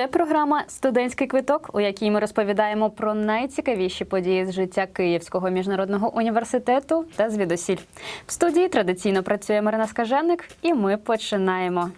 Це програма Студентський квиток, у якій ми розповідаємо про найцікавіші події з життя Київського міжнародного університету та звідусіль. В студії традиційно працює Марина Скаженик, і ми починаємо.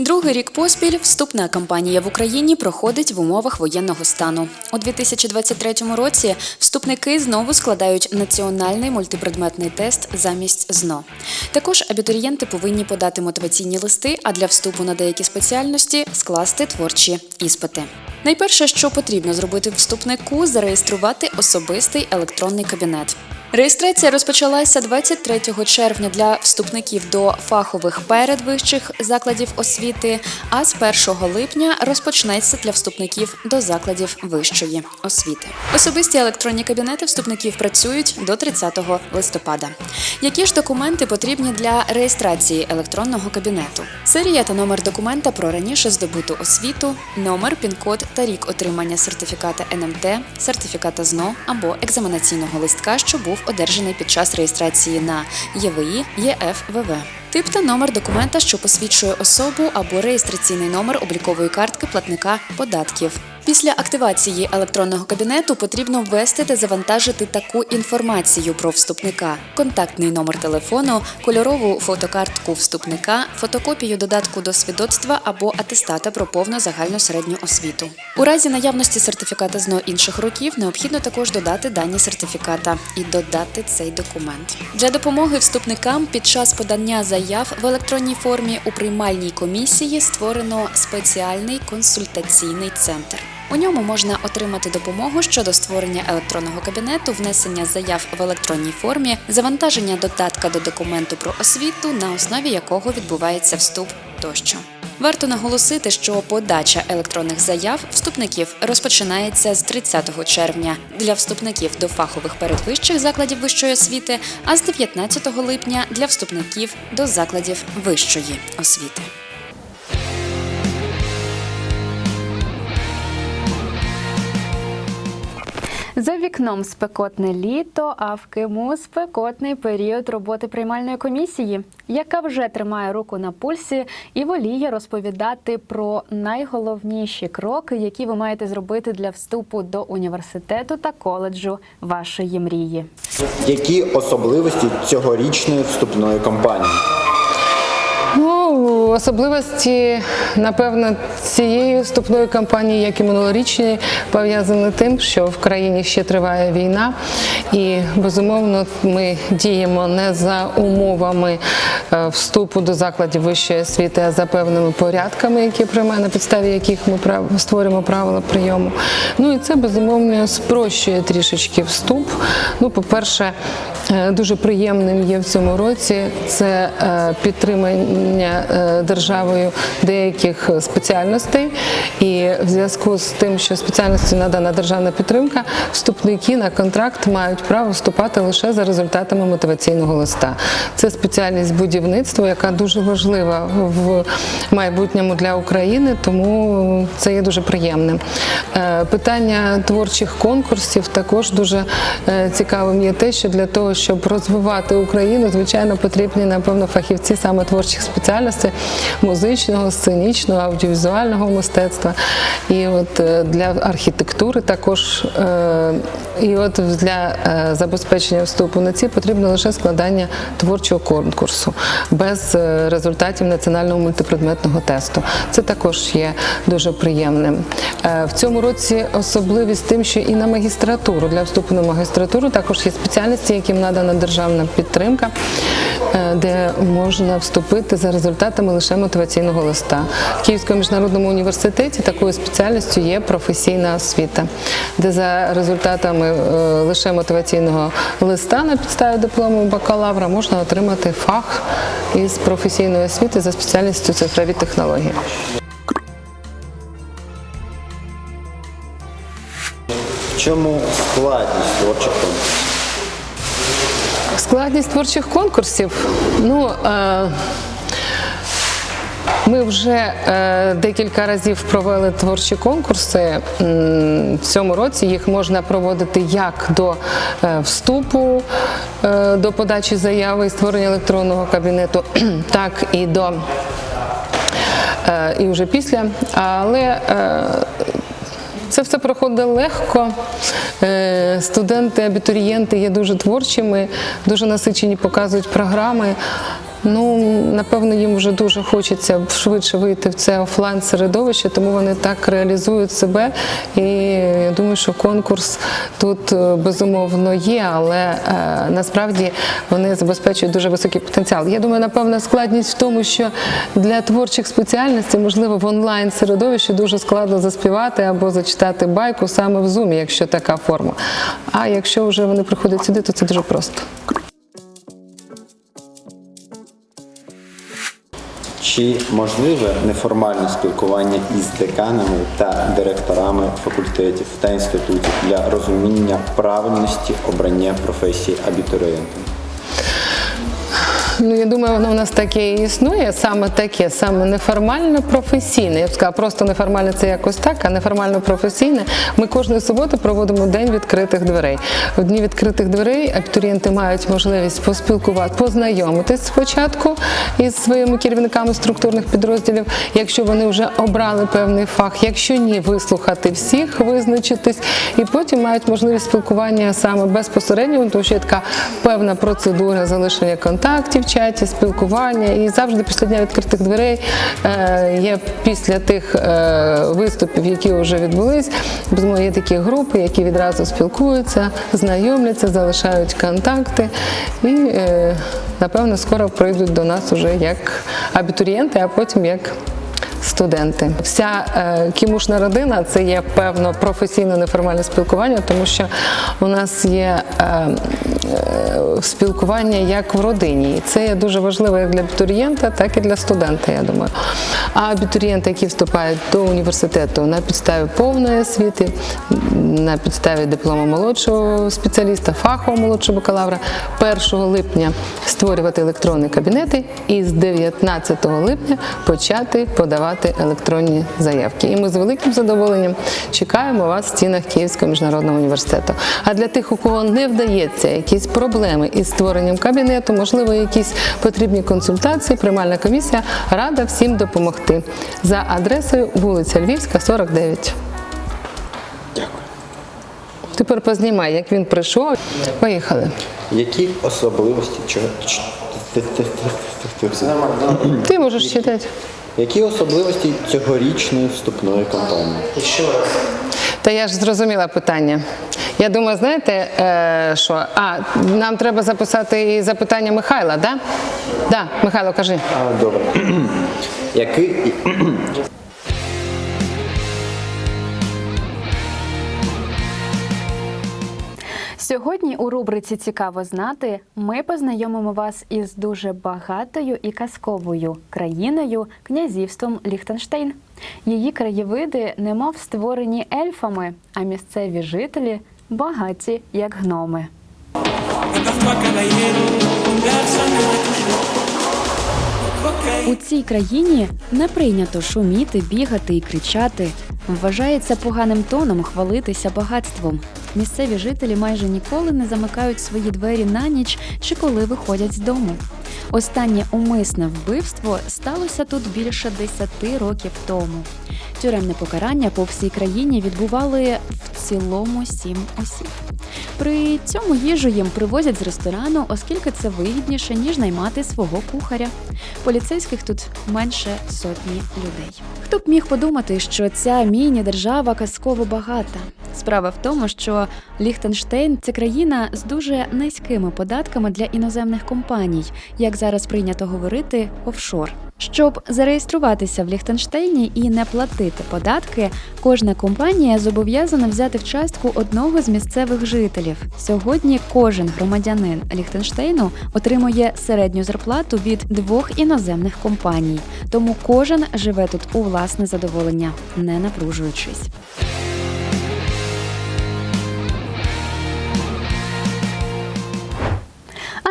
Другий рік поспіль вступна кампанія в Україні проходить в умовах воєнного стану. У 2023 році вступники знову складають національний мультипредметний тест замість ЗНО. Також абітурієнти повинні подати мотиваційні листи, а для вступу на деякі спеціальності скласти творчі іспити. Найперше, що потрібно зробити вступнику, зареєструвати особистий електронний кабінет. Реєстрація розпочалася 23 червня для вступників до фахових передвищих закладів освіти, а з 1 липня розпочнеться для вступників до закладів вищої освіти. Особисті електронні кабінети вступників працюють до 30 листопада. Які ж документи потрібні для реєстрації електронного кабінету? Серія та номер документа про раніше здобуту освіту, номер, пін-код та рік отримання сертифіката НМТ, сертифіката ЗНО або екзаменаційного листка, що був одержаний під час реєстрації на ЄВІ, ЄФВВ. Тип та номер документа, що посвідчує особу або реєстраційний номер облікової картки платника податків. Після активації електронного кабінету потрібно ввести та завантажити таку інформацію про вступника: контактний номер телефону, кольорову фотокартку вступника, фотокопію додатку до свідоцтва або атестата про повну загальну середню освіту. У разі наявності сертифіката ЗНО інших років необхідно також додати дані сертифіката і додати цей документ. Для допомоги вступникам під час подання заяв в електронній формі у приймальній комісії створено спеціальний консультаційний центр. У ньому можна отримати допомогу щодо створення електронного кабінету, внесення заяв в електронній формі, завантаження додатка до документу про освіту, на основі якого відбувається вступ тощо. Варто наголосити, що подача електронних заяв вступників розпочинається з 30 червня для вступників до фахових передвищих закладів вищої освіти, а з 19 липня для вступників до закладів вищої освіти. За вікном спекотне літо, а в Киму спекотний період роботи приймальної комісії, яка вже тримає руку на пульсі і воліє розповідати про найголовніші кроки, які ви маєте зробити для вступу до університету та коледжу вашої мрії. Які особливості цьогорічної вступної кампанії? Особливості, напевно, цієї вступної кампанії, як і минулорічної, пов'язані тим, що в країні ще триває війна, і безумовно ми діємо не за умовами е, вступу до закладів вищої освіти, а за певними порядками, які приймає на підставі яких ми створюємо правила прийому. Ну і це безумовно спрощує трішечки вступ. Ну, по-перше, е, дуже приємним є в цьому році це е, підтримання державою деяких спеціальностей. І в зв'язку з тим, що спеціальності надана державна підтримка, вступники на контракт мають право вступати лише за результатами мотиваційного листа. Це спеціальність будівництва, яка дуже важлива в майбутньому для України, тому це є дуже приємним. Е, Питання творчих конкурсів також дуже е, цікавим є те, що для того, щоб розвивати Україну, звичайно, потрібні, напевно, фахівці саме творчих спеціальностей музичного, сценічного, аудіовізуального мистецтва. І от е, для архітектури також, е, і от для е, забезпечення вступу на ці потрібно лише складання творчого конкурсу без результатів національного мультипредметного тесту. Це також є дуже приємним. В цьому році особливість тим, що і на магістратуру для вступу на магістратуру також є спеціальності, яким надана державна підтримка, де можна вступити за результатами лише мотиваційного листа. В Київському міжнародному університеті такою спеціальністю є професійна освіта, де за результатами е, лише мотиваційного листа на підставі диплому бакалавра можна отримати фах із професійної освіти за спеціальністю цифрові технології. В чому складність творчих конкурсів? Складність творчих конкурсів. Ну, е, ми вже е, декілька разів провели творчі конкурси. В цьому році їх можна проводити як до е, вступу, е, до подачі заяви і створення електронного кабінету, так і до і вже після. Але це все проходить легко. Студенти, абітурієнти є дуже творчими, дуже насичені, показують програми. Ну, напевно, їм вже дуже хочеться швидше вийти в це офлайн середовище, тому вони так реалізують себе. І я думаю, що конкурс тут е, безумовно є, але е, насправді вони забезпечують дуже високий потенціал. Я думаю, напевно, складність в тому, що для творчих спеціальностей, можливо, в онлайн середовищі дуже складно заспівати або зачитати байку саме в зумі, якщо така форма. А якщо вже вони приходять сюди, то це дуже просто. Чи можливе неформальне спілкування із деканами та директорами факультетів та інститутів для розуміння правильності обрання професії абітурієнтом? Ну, я думаю, воно у нас таке і існує, саме таке, саме неформально професійне. Я б сказала, просто неформальне це якось так, а неформально професійне. Ми кожної суботи проводимо день відкритих дверей. В дні відкритих дверей абітурієнти мають можливість поспілкувати, познайомитись спочатку із своїми керівниками структурних підрозділів, якщо вони вже обрали певний фах, якщо ні, вислухати всіх, визначитись, і потім мають можливість спілкування саме безпосередньо, тому що є така певна процедура залишення контактів в чаті, спілкування. І завжди після дня відкритих дверей е, є після тих е, виступів, які вже відбулись, безумовно, є такі групи, які відразу спілкуються, знайомляться, залишають контакти і, е, напевно, скоро прийдуть до нас уже як абітурієнти, а потім як студенти. Вся е, кімушна родина це є певно професійне неформальне спілкування, тому що у нас є е, е, спілкування як в родині. І це є дуже важливо як для абітурієнта, так і для студента, я думаю. А абітурієнти, які вступають до університету на підставі повної освіти, на підставі диплому молодшого спеціаліста, фахового молодшого бакалавра, 1 липня створювати електронні кабінети і з 19 липня почати подавати електронні заявки. І ми з великим задоволенням чекаємо вас в стінах Київського міжнародного університету. А для тих, у кого не вдається якісь проблеми із створенням кабінету, можливо, якісь потрібні консультації, приймальна комісія рада всім допомогти за адресою вулиця Львівська, 49. Дякую. Тепер познімай, як він прийшов. Поїхали. Які особливості чого? Ти можеш читати. Які особливості цьогорічної вступної кампанії? Та я ж зрозуміла питання. Я думаю, знаєте, е, що? А, нам треба записати і запитання Михайла, так? Да? Да, Михайло, кажи. А, Добре. Який Сьогодні у рубриці Цікаво знати ми познайомимо вас із дуже багатою і казковою країною князівством Ліхтенштейн. Її краєвиди немов створені ельфами, а місцеві жителі багаті як гноми. У цій країні не прийнято шуміти, бігати і кричати. Вважається поганим тоном хвалитися багатством. Місцеві жителі майже ніколи не замикають свої двері на ніч чи коли виходять з дому. Останнє умисне вбивство сталося тут більше 10 років тому. Тюремне покарання по всій країні відбували в цілому сім осіб. При цьому їжу їм привозять з ресторану, оскільки це вигідніше, ніж наймати свого кухаря. Поліцейських тут менше сотні людей. Хто б міг подумати, що ця міні-держава казково багата? Справа в тому, що Ліхтенштейн це країна з дуже низькими податками для іноземних компаній, як зараз прийнято говорити, офшор. Щоб зареєструватися в Ліхтенштейні і не платити податки, кожна компанія зобов'язана взяти в частку одного з місцевих жителів. Сьогодні кожен громадянин Ліхтенштейну отримує середню зарплату від двох іноземних компаній, тому кожен живе тут у власне задоволення, не напружуючись.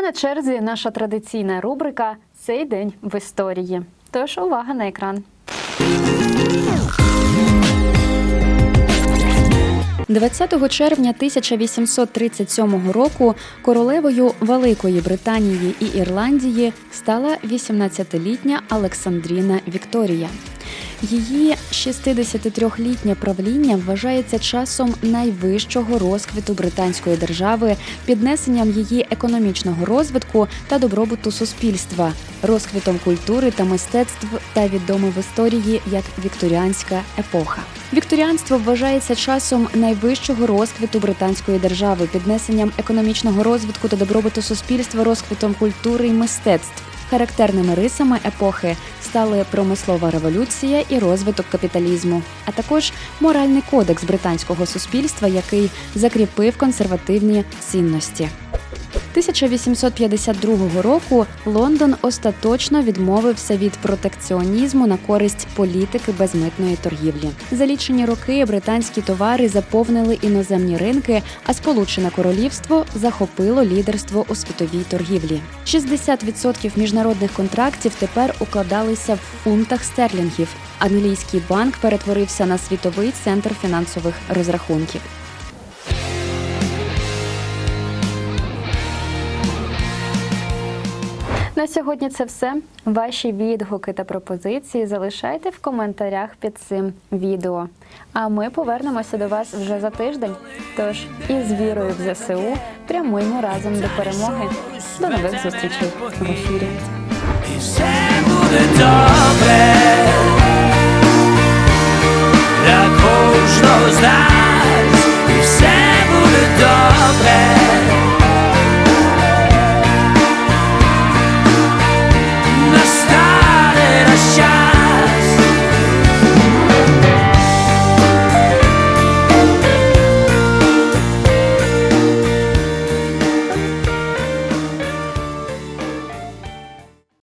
На черзі наша традиційна рубрика Цей день в історії. Тож увага на екран. 20 червня 1837 року королевою Великої Британії і Ірландії стала 18-літня Олександріна Вікторія. Її 63-літнє правління вважається часом найвищого розквіту британської держави, піднесенням її економічного розвитку та добробуту суспільства, розквітом культури та мистецтв та відоме в історії як вікторіанська епоха. Вікторіанство вважається часом найвищого розквіту британської держави, піднесенням економічного розвитку та добробуту суспільства, розквітом культури і мистецтв. Характерними рисами епохи стали промислова революція і розвиток капіталізму, а також моральний кодекс британського суспільства, який закріпив консервативні цінності. 1852 року Лондон остаточно відмовився від протекціонізму на користь політики безмитної торгівлі. За лічені роки британські товари заповнили іноземні ринки, а Сполучене Королівство захопило лідерство у світовій торгівлі. 60% міжнародних контрактів тепер укладалися в фунтах стерлінгів. Англійський банк перетворився на світовий центр фінансових розрахунків. На сьогодні це все. Ваші відгуки та пропозиції залишайте в коментарях під цим відео. А ми повернемося до вас вже за тиждень. Тож із вірою в ЗСУ прямуємо разом до перемоги. До нових зустрічей в ефірі. Добре. Для кожного з нас.